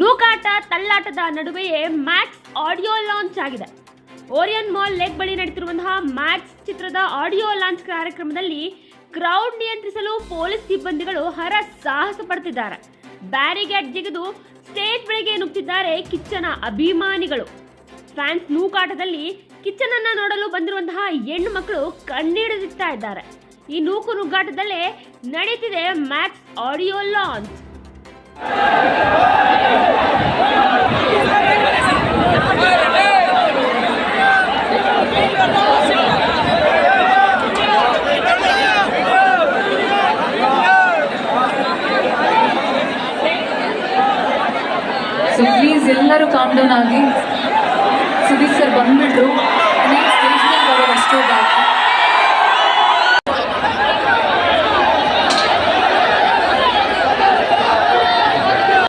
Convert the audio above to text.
ನೂಕಾಟ ತಳ್ಳಾಟದ ನಡುವೆಯೇ Max audio launch ಆಗಿದೆ. ಓರಿಯನ್ ಮಾಲ್ ಲೇಕ್ ಬಳಿ ನಡೆಯುತ್ತಿರುವಂತಹ ಮ್ಯಾಕ್ಸ್ ಚಿತ್ರದ ಆಡಿಯೋ ಲಾಂಚ್ ಕಾರ್ಯಕ್ರಮದಲ್ಲಿ ಕ್ರೌಡ್ ನಿಯಂತ್ರಿಸಲು ಪೊಲೀಸ್ ಸಿಬ್ಬಂದಿಗಳು ಹರ ಸಾಹಸ ಪಡ್ತಿದ್ದಾರೆ. ಬ್ಯಾರಿಗೇಡ್ ಜಿಗಿದು ಸ್ಟೇಜ್ ಬಳಿಗೆ ನುಗ್ತಿದ್ದಾರೆ ಕಿಚ್ಚನ ಅಭಿಮಾನಿಗಳು. ಫ್ಯಾನ್ಸ್ ನೂಕಾಟದಲ್ಲಿ ಕಿಚ್ಚನನ್ನ ನೋಡಲು ಬಂದಿರುವಂತಹ ಹೆಣ್ಣು ಮಕ್ಕಳು ಕಣ್ಣೀರಿಡ್ತಾ ಇದ್ದಾರೆ. ಈ ನೂಕು ನುಗ್ಗಾಟದಲ್ಲೇ ನಡೀತಿದೆ Max audio launch so please ಎಲ್ಲರೂ ಕಾಮ್ ಡೌನ್ ಆಗಿ.